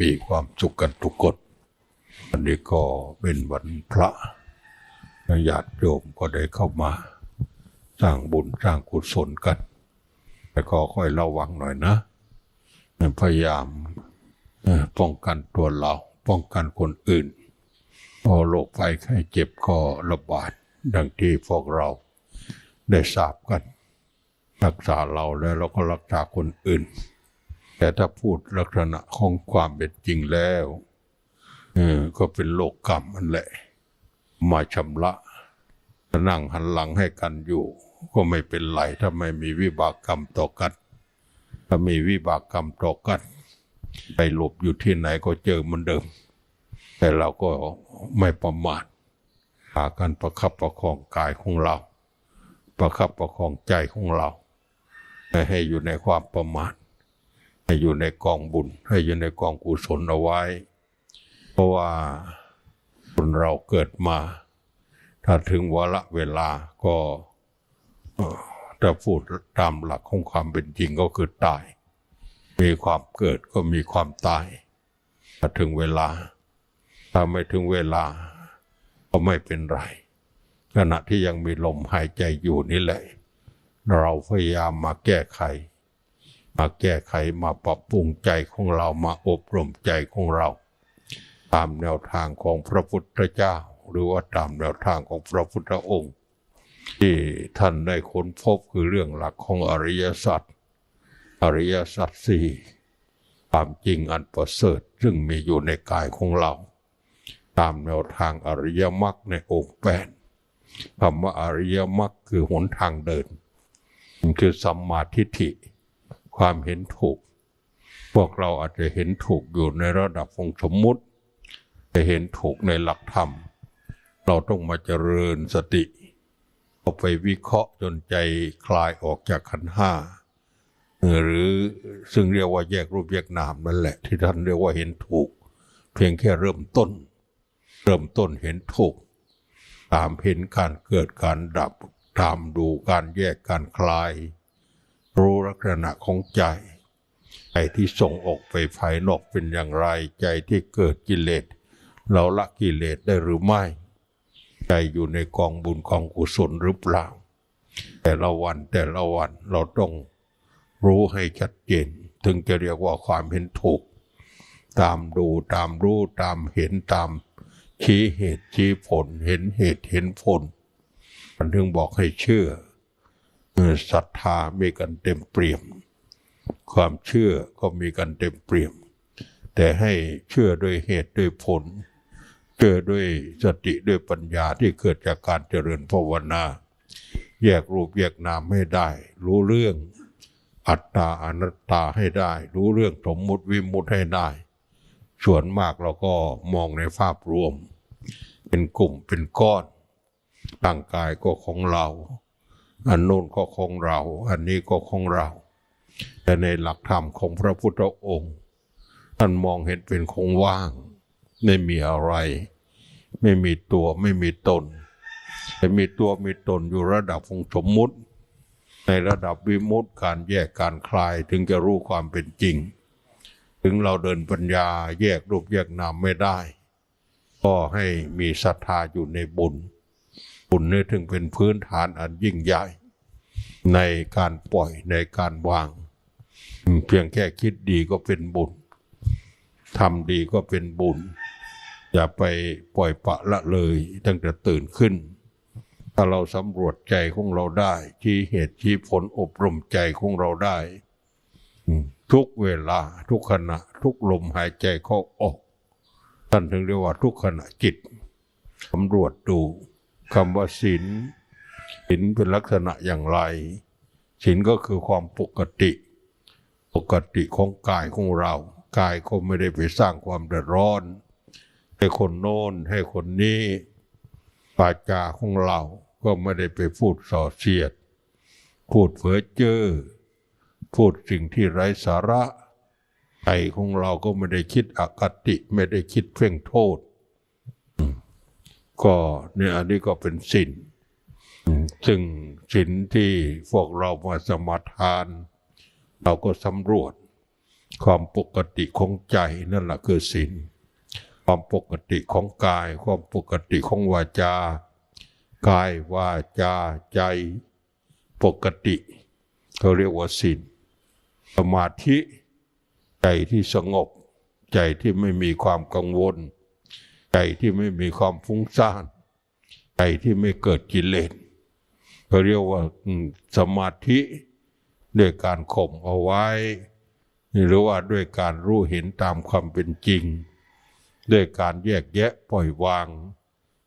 มีความสุขกันทุกคนวันนี้ก็เป็นวันพระญาติโยมก็ได้เข้ามา สร้างบุญสร้างกุศลกัน แต่ก็ค่อยระวังหน่อยนะ พยายามป้องกันตัวเรา ป้องกันคนอื่น พอโรคภัยไข้เจ็บก็ระบาด ดังที่พวกเราได้ทราบกัน รักษาเราแล้วเราก็รักษาคนอื่น แต่ถ้าพูดลักษณะของความเป็นจริงแล้วออก็เป็นโลกกรรมมันแหละ มาชำระนั่งหันหลังให้กันอยู่ ก็ไม่เป็นไรถ้าไม่มีวิบากกรรมต่อกันถ้ามีวิบากกรรมต่อกันไปหลบอยู่ที่ไหนก็เจอเหมือนเดิม แต่เราก็ไม่ประมาทหากันประคับประคองกายของเรา ประคับประคองใจของเรา ให้อยู่ในความประมาท ให้อยู่ในกองบุญ ให้อยู่ในกองกุศลเอาไว้ เพราะว่าคนเราเกิดมา ถ้าถึงวาระเวลาก็เอ่อถ้าพูดตามหลักของความเป็นจริงก็คือตาย มีความเกิดก็มีความตายถ้าถึงเวลา ถ้าไม่ถึงเวลา ก็ไม่เป็นไร ขณะที่ยังมีลมหายใจอยู่นี่แหละ เราพยายามมาแก้ไข มาแก้ไขมาปรับปรุงใจของเรามาอบรมใจของเรา ตามแนวทางของพระพุทธเจ้า หรือว่าตามแนวทางของพระพุทธองค์ ที่ท่านได้ค้นพบคือเรื่องหลักของอริยสัจอริยสัจสี่ความจริงอันประเสริฐซึ่งมีอยู่ในกายของเรา ตามแนวทางอริยมรรคในองค์แปดคำว่าอริยมรรคคือหนทางเดินมันคือสัมมาทิฏฐิ ความเห็นถูก พวกเราอาจจะเห็นถูกอยู่ในระดับของสมมุติแต่เห็นถูกในหลักธรรม เราต้องมาเจริญสติเอาไปวิเคราะห์จนใจคลายออกจากขันห้าหรือซึ่งเรียกว่าแยกรูปแยกนามนั่นแหละ ที่ท่านเรียกว่าเห็นถูก เพียงแค่เริ่มต้น เริ่มต้นเห็นถูก ตามเห็นการเกิดการดับตามดูการแยกการคลาย รู้ลักษณะของใจ ใจที่ส่งออกไปภายนอกเป็นอย่างไร ใจที่เกิดกิเลส เราละกิเลสได้หรือไม่ ใจอยู่ในกองบุญกองกุศลหรือเปล่า แต่ละวันแต่ละวันเราต้องรู้ให้ชัดเจน ถึงจะเรียกว่าความเห็นถูก ตามดูตามรู้ตามเห็นตามชี้เหตุชี้ผล เห็นเหตุเห็นผลมันถึงบอกให้เชื่อเออ ศรัทธามีกันเต็มเปี่ยม ความเชื่อก็มีกันเต็มเปี่ยม แต่ให้เชื่อด้วยเหตุด้วยผล เชื่อด้วยสติด้วยปัญญาที่เกิดจากการเจริญภาวนา แยกรูปแยกนามให้ได้ รู้เรื่องอัตตาอนัตตาให้ได้ รู้เรื่องสมมุติวิมุติให้ได้ ส่วนมากเราก็มองในภาพรวม เป็นกลุ่มเป็นก้อนร่างกายก็ของเรา อันโน้นก็ของเรา อันนี้ก็ของเรา แต่ในหลักธรรมของพระพุทธองค์ท่านมองเห็นเป็นของว่าง ไม่มีอะไร ไม่มีตัวไม่มีตน แต่มีตัวมีตนอยู่ระดับของสมมุติ ในระดับวิมุตติการแยกการคลายถึงจะรู้ความเป็นจริง ถึงเราเดินปัญญาแยกรูปแยกนามไม่ได้ ก็ให้มีศรัทธาอยู่ในบุญ บุญนี่ถึงเป็นพื้นฐานอันยิ่งใหญ่ ในการปล่อยในการวาง เพียงแค่คิดดีก็เป็นบุญทำดีก็เป็นบุญ อย่าไปปล่อยปละละเลยตั้งแต่ตื่นขึ้น ถ้าเราสำรวจใจของเราได้ชี้เหตุชี้ผลอบรมใจของเราได้ ทุกเวลาทุกขณะ ทุกลมหายใจเข้าออกท่านถึงเรียกว่าทุกขณะจิตสำรวจดู คำว่าศีลศีลเป็นลักษณะอย่างไรศีลก็คือความปกติ ปกติของกายของเรา กายก็ไม่ได้ไปสร้างความเดือดร้อน ให้คนโน้นให้คนนี้ปาจาของเราก็ไม่ได้ไปพูดส่อเสียด พูดเผอเจ้อพูดสิ่งที่ไร้สาระใจของเราก็ไม่ได้คิดอคติไม่ได้คิดเพ่งโทษ ก็เนี่ยอันนี้ก็เป็นสินซึ่งสินที่พวกเรามาสมาทาน เราก็สำรวจ ความปกติของใจนั่นแหละคือศีลความปกติของกาย ความปกติของวาจา กายวาจาใจปกติเขาเรียกว่าศีลสมาธิใจที่สงบ ใจที่ไม่มีความกังวล ใจที่ไม่มีความฟุ้งซ่าน ใจที่ไม่เกิดกิเลสเขาเรียกว่าสมาธิด้วยการข่มเอาไว้ หรือว่าด้วยการรู้เห็นตามความเป็นจริง ด้วยการแยกแยะปล่อยวาง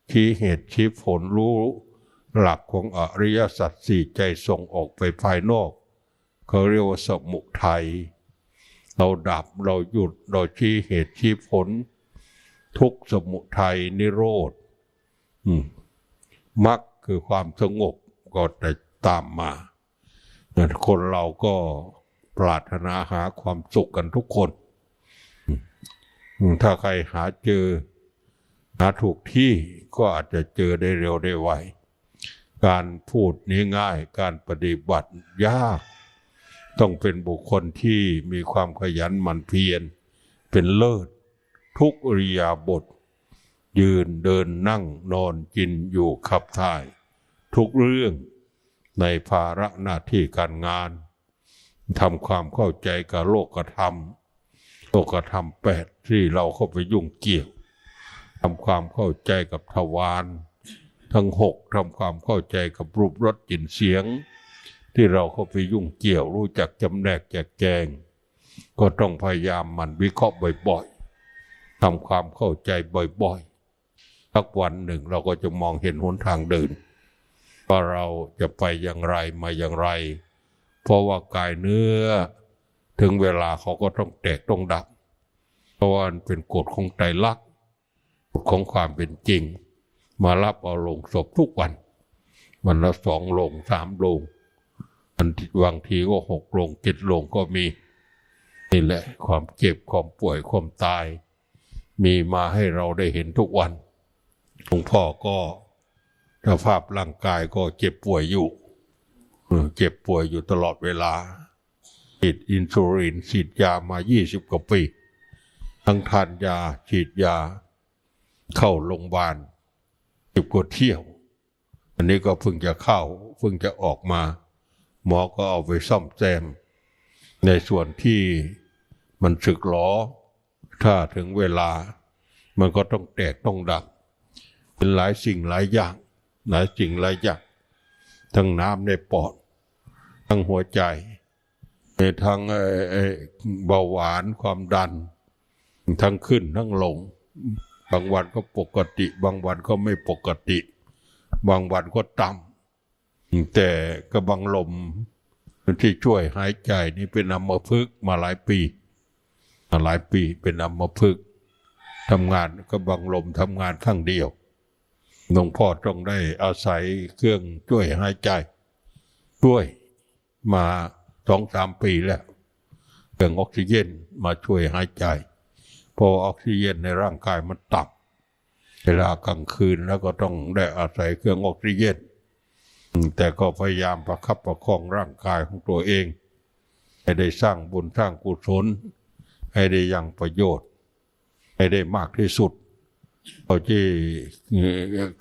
ชี้เหตุชี้ผลรู้หลักของอริยสัจสี่ใจส่งออกไปภายนอก เขาเรียกว่าสมุทัยเราดับเราหยุดเราชี้เหตุชี้ผล ทุกสมุทัยนิโรธมมรรคคือความสงบก็จะตามมาคนเราก็ปรารถนาหาความสุขกันทุกคน ถ้าใครหาเจอหาถูกที่ก็อาจจะเจอได้เร็วได้ไว การพูดนี้ง่าย การปฏิบัติยาก ต้องเป็นบุคคลที่มีความขยันหมั่นเพียรเป็นเลิศ ทุกอริยาบท ยืนเดินนั่งนอนกินอยู่ขับถ่าย ทุกเรื่องในภาระหน้าที่การงานทำความเข้าใจกับโลกธรรมโลกธรรมแปดที่เราเข้าไปยุ่งเกี่ยวทำความเข้าใจกับทวารทั้งหกทำความเข้าใจกับรูปรสกลิ่นเสียง ที่เราเข้าไปยุ่งเกี่ยวรู้จักจำแนกแจกแจง ก็ต้องพยายามหมันวิเคราะห์บ่อย ทำความเข้าใจบ่อยๆสักวันหนึ่งเราก็จะมองเห็นหนทางเดินว่าเราจะไปอย่างไรมาอย่างไร เพราะว่ากายเนื้อ ถึงเวลาเขาก็ต้องแตกต้องดับ เพราะว่ามันเป็นกฎของไตรลักษณ์กฎของความเป็นจริง มารับเอาลงศพทุกวัน วันละสองลงสามลงมันบางทีก็หกลงเจ็ดลงก็มี นี่แหละความเจ็บความป่วยความตาย มีมาให้เราได้เห็นทุกวันหลวงพ่อก็สภาพร่างกายก็เจ็บป่วยอยู่เจ็บป่วยอยู่ตลอดเวลาฉีดอินซูลินฉีดยามา 20 กว่าปี ทั้งทานยาฉีดยา เข้าโรงพยาบาลสิบกว่าเที่ยว อันนี้ก็เพิ่งจะเข้าเพิ่งจะออกมา หมอก็เอาไปซ่อมแซม ในส่วนที่มันสึกหรอ ถ้าถึงเวลา มันก็ต้องแตกต้องดับ เป็นหลายสิ่งหลายอย่างหลายสิ่งหลายอย่างทั้งน้ำในปอด ทั้งหัวใจ ในทั้งเบาหวานความดัน ทั้งขึ้นทั้งลง บางวันก็ปกติ บางวันก็ไม่ปกติ บางวันก็ต่ำแต่กระบังลมที่ช่วยหายใจนี่เป็นอัมพฤกมาหลายปี หลายปีเป็นอัมพฤกษ์ทำงานกระบังลมทำงานข้างเดียวหลวงพ่อต้องได้อาศัยเครื่องช่วยหายใจช่วยมาสองสามปีแล้วเครื่องออกซิเจนมาช่วยหายใจพราะออกซิเจนในร่างกายมันต่ำเวลากลางคืนแล้วก็ต้องได้อาศัยเครื่องออกซิเจนแต่ก็พยายามประคับประคองร่างกายของตัวเองให้ได้สร้างบุญสร้างกุศล ให้ได้ยังประโยชน์ ให้ได้มากที่สุดเอาที่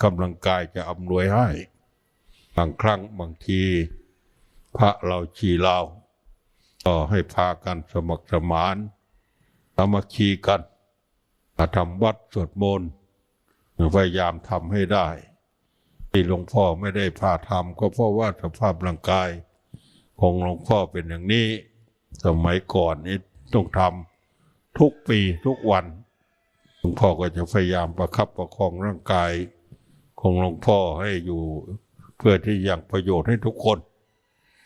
กำลังกายจะอำนวยให้ บางครั้งบางที พระเราชีเราก็ให้พากันสมัครสมานสามัคคีกันมาทำวัดสวดมนต์พยายามทำให้ได้ที่หลวงพ่อไม่ได้พาทำก็เพราะว่าสภาพร่างกาย ของหลวงพ่อเป็นอย่างนี้ สมัยก่อนนี่ต้องทำ ทุกปีทุกวันหลวงพ่อก็จะพยายามประคับประคองร่างกายของหลวงพ่อให้อยู่เพื่อที่ยังประโยชน์ให้ทุกคน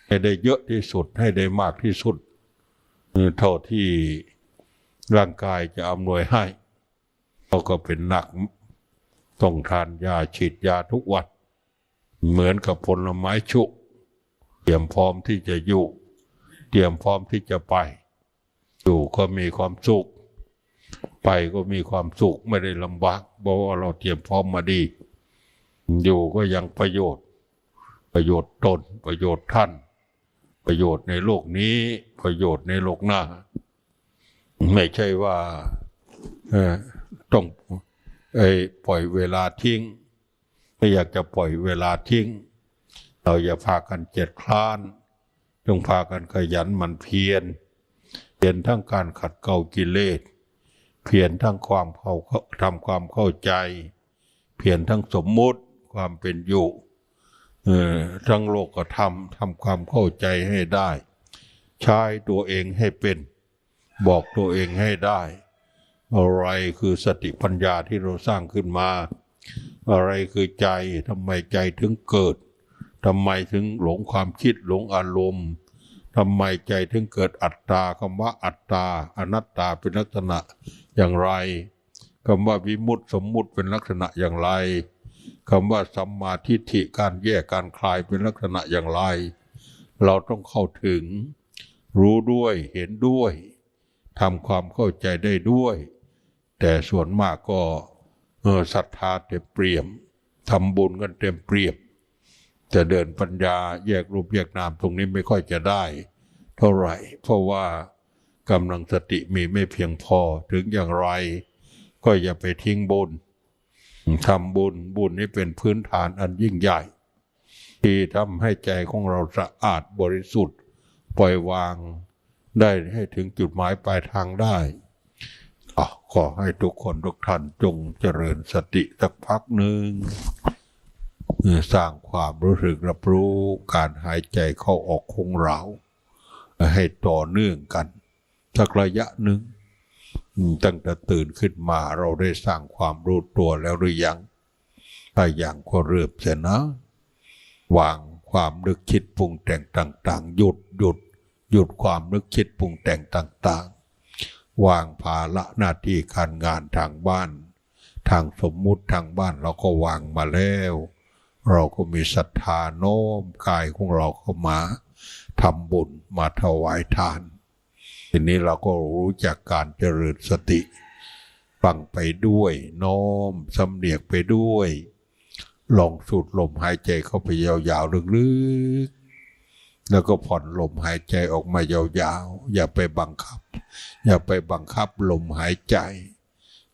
ให้ได้เยอะที่สุดให้ได้มากที่สุดเท่าที่ร่างกายจะอำนวยให้เราก็เป็นหนักต้องทานยาฉีดยาทุกวัน เหมือนกับผลไม้ชุกเตรียมพร้อมที่จะอยู่ เตรียมพร้อมที่จะไป อยู่ก็มีความสุข ไปก็มีความสุขไม่ได้ลำบากเพราะว่าเราเตรียมพร้อมมาดี อยู่ก็ยังประโยชน์ ประโยชน์ตนประโยชน์ท่าน ประโยชน์ในโลกนี้ประโยชน์ในโลกหน้า ไม่ใช่ว่าต้องอปล่อยเวลาทิ้ง ไม่อยากจะปล่อยเวลาทิ้ง เราอย่าพากันเจ็ดคลานจงพากันขยันมันเพียร พียรทั้งการขัดเกลากิเลส เพียรทั้งความเข้าทำความเข้าใจ เพียรทั้งสมมุติความเป็นอยู่เออทั้งโลกธรรมทำความเข้าใจให้ได้ ใช้ตัวเองให้เป็น บอกตัวเองให้ได้ อะไรคือสติปัญญาที่เราสร้างขึ้นมา อะไรคือใจทำไมใจถึงเกิดทำไมถึงหลงความคิดหลงอารมณ์ ทำไมใจถึงเกิดอัตตาคำว่าอัตตาอนัตตาเป็นลักษณะอย่างไรคำว่าวิมุตติสมมุติเป็นลักษณะอย่างไรคำว่าสัมมาทิฏฐิการแยกการคลายเป็นลักษณะอย่างไร เราต้องเข้าถึง รู้ด้วยเห็นด้วยทำความเข้าใจได้ด้วย แต่ส่วนมากก็ศรัทธาเต็มเปี่ยมทำบุญกันเต็มเปี่ยม จะเดินปัญญาแยกรูปแยกนามตรงนี้ไม่ค่อยจะได้ เท่าไหร่ เพราะว่ากำลังสติมีไม่เพียงพอถึงอย่างไร ก็อย่าไปทิ้งบุญทำบุญบุญนี้เป็นพื้นฐานอันยิ่งใหญ่ ที่ทำให้ใจของเราสะอาดบริสุทธิ์ ปล่อยวางได้ให้ถึงจุดหมายปลายทางได้อขอให้ทุกคนทุกท่านจงเจริญสติสักพักหนึ่ง สร้างความรู้สึกรับรู้การหายใจเข้าออกของเราให้ต่อเนื่องกันสักระยะหนึ่งตั้งแต่ตื่นขึ้นมาเราได้สร้างความรู้ตัวแล้วหรือยัง ถ้าอย่างก็เริ่มเสียนะ วางความนึกคิดปรุงแต่งต่าง ๆ หยุดหยุดหยุดความนึกคิดปรุงแต่งต่าง ๆ วางภาระหน้าที่การงานทางบ้าน ทางสมมุติทางบ้านเราก็วางมาแล้ว เราก็มีศรัทธาโน้มกายของเราเข้ามาทำบุญมาถวายทาน ทีนี้เราก็รู้จักการเจริญสติฟังไปด้วยโน้มสำเนียกไปด้วย ลองสูดลมหายใจเข้าไปยาวๆลึกๆ แล้วก็ผ่อนลมหายใจออกมายาวๆ อย่าไปบังคับ อย่าไปบังคับลมหายใจ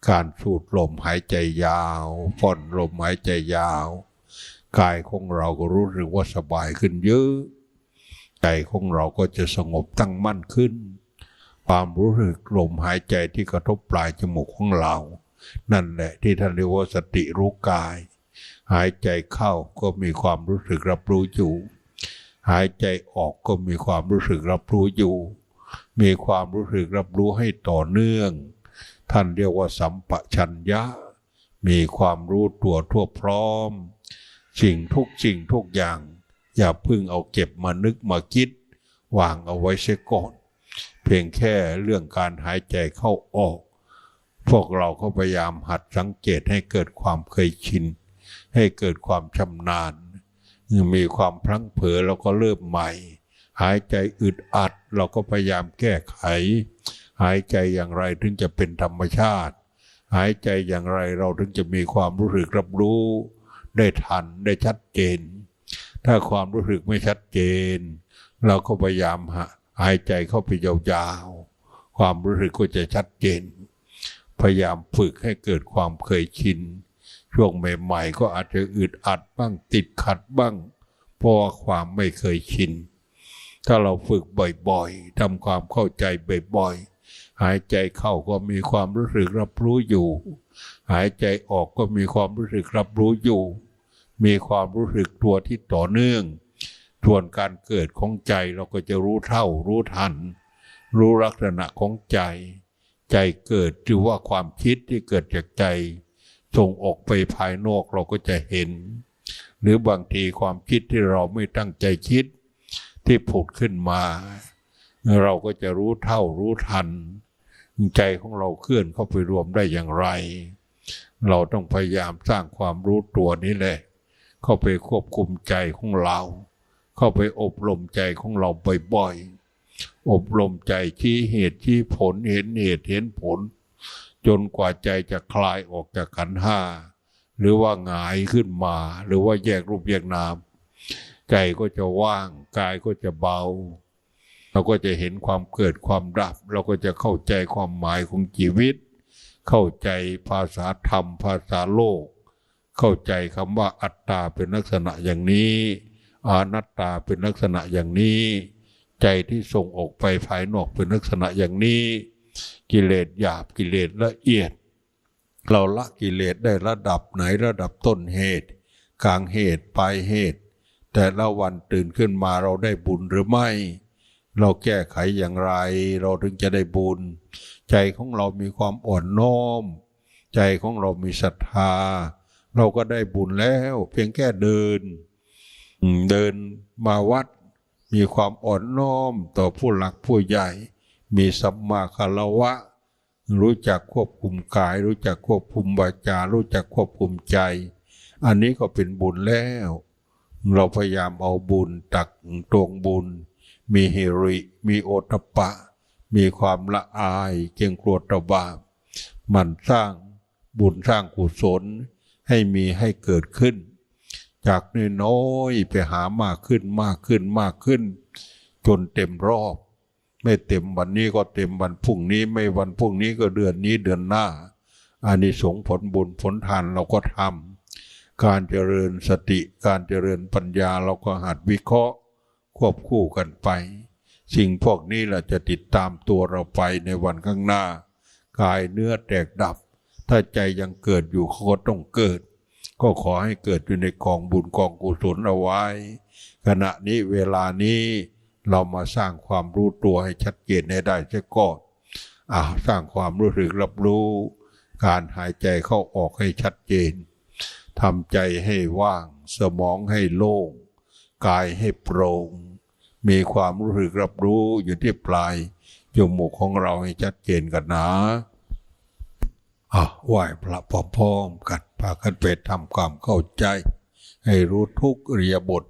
การสูดลมหายใจยาวผ่อนลมหายใจยาว กายของเราก็รู้สึกว่าสบายขึ้นเยอะ ใจของเราก็จะสงบตั้งมั่นขึ้น ความรู้สึกลมหายใจที่กระทบปลายจมูกของเรา นั่นแหละที่ท่านเรียกว่าสติรู้กาย หายใจเข้าก็มีความรู้สึกรับรู้อยู่ หายใจออกก็มีความรู้สึกรับรู้อยู่ มีความรู้สึกรับรู้ให้ต่อเนื่อง ท่านเรียกว่าสัมปชัญญะ มีความรู้ตัวทั่วพร้อม สิ่งทุกสิ่งทุกอย่าง อย่าพึ่งเอาเก็บมานึกมาคิด วางเอาไว้เสียก่อน เพียงแค่เรื่องการหายใจเข้าออก พวกเราก็พยายามหัดสังเกตให้เกิดความเคยชิน ให้เกิดความชำนาญ มีความพลั้งเผลอเราก็เริ่มใหม่ หายใจอึดอัดเราก็พยายามแก้ไข หายใจอย่างไรถึงจะเป็นธรรมชาติ หายใจอย่างไรเราถึงจะมีความรู้สึกรับรู้ ได้ทันได้ชัดเจน ถ้าความรู้สึกไม่ชัดเจน เราก็พยายามหาหายใจเข้าไปยาวๆ ความรู้สึกก็จะชัดเจน พยายามฝึกให้เกิดความเคยชิน ช่วงใหม่ๆ ก็อาจจะอึดอัดบ้างติดขัดบ้าง เพราะความไม่เคยชิน ถ้าเราฝึกบ่อยๆทำความเข้าใจบ่อยๆ หายใจเข้าก็มีความรู้สึกรับรู้อยู่ หายใจออกก็มีความรู้สึกรับรู้อยู่ มีความรู้สึกตัวที่ต่อเนื่องส่วนการเกิดของใจเราก็จะรู้เท่ารู้ทัน รู้ลักษณะของใจ ใจเกิดหรือว่าความคิดที่เกิดจากใจส่งออกไปภายนอกเราก็จะเห็น หรือบางทีความคิดที่เราไม่ตั้งใจคิดที่ผุดขึ้นมา เราก็จะรู้เท่ารู้ทัน ใจของเราเคลื่อนเข้าไปรวมได้อย่างไร เราต้องพยายามสร้างความรู้ตัวนี้แหละ เข้าไปควบคุมใจของเรา เข้าไปอบรมใจของเราบ่อยๆ อบรมใจชี้เหตุชี้ผลเห็นเหตุเห็นผล จนกว่าใจจะคลายออกจากขันห้าหรือว่าหงายขึ้นมา หรือว่าแยกรูปแยกนาม ใจก็จะว่าง กายก็จะเบา เราก็จะเห็นความเกิดความดับ เราก็จะเข้าใจความหมายของชีวิต เข้าใจภาษาธรรม ภาษาโลก เข้าใจคำว่าอัตตาเป็นลักษณะอย่างนี้อานัตตาเป็นลักษณะอย่างนี้ ใจที่ส่งออกไปภายนอกเป็นลักษณะอย่างนี้ กิเลสหยาบกิเลสละเอียด เราละกิเลสได้ระดับไหนระดับต้นเหตุ กลางเหตุปลายเหตุ แต่ละวันตื่นขึ้นมาเราได้บุญหรือไม่ เราแก้ไขอย่างไร เราถึงจะได้บุญ ใจของเรามีความอ่อนน้อม ใจของเรามีศรัทธา เราก็ได้บุญแล้ว เพียงแค่เดิน เดินมาวัด มีความอ่อนน้อมต่อผู้หลักผู้ใหญ่ มีสัมมาคารวะ รู้จักควบคุมกาย รู้จักควบคุมวาจา รู้จักควบคุมใจ อันนี้ก็เป็นบุญแล้ว เราพยายามเอาบุญตักตวงบุญ มีฮิริ มีโอตปะ มีความละอายเกรงกลัวตบาปมันสร้างบุญสร้างกุศลให้มีให้เกิดขึ้น จากน้อยๆไปหามากขึ้นมากขึ้นมากขึ้น จนเต็มรอบ ไม่เต็มวันนี้ก็เต็มวันพรุ่งนี้ไม่วันพรุ่งนี้ก็เดือนนี้เดือนหน้าอานิสงส์ผลบุญผลทานเราก็ทำการเจริญสติการเจริญปัญญาเราก็หัดวิเคราะห์ ควบคู่กันไป สิ่งพวกนี้แหละจะติดตามตัวเราไปในวันข้างหน้า กายเนื้อแตกดับ ถ้าใจยังเกิดอยู่เขาก็ต้องเกิด ก็ขอให้เกิดอยู่ในกองบุญกองกุศลเอาไว้ ขณะนี้เวลานี้เรามาสร้างความรู้ตัวให้ชัดเจนให้ได้เสียก่อนอาสร้างความรู้สึกรับรู้ การหายใจเข้าออกให้ชัดเจนทำใจให้ว่าง สมองให้โล่ง กายให้โปร่ง มีความรู้สึกรับรู้อยู่ที่ปลายจมูกของเราให้ชัดเจนกันนะอะไหว้พระพร้อมกันพากันไปทำความเข้าใจ ให้รู้ทุกเรียบท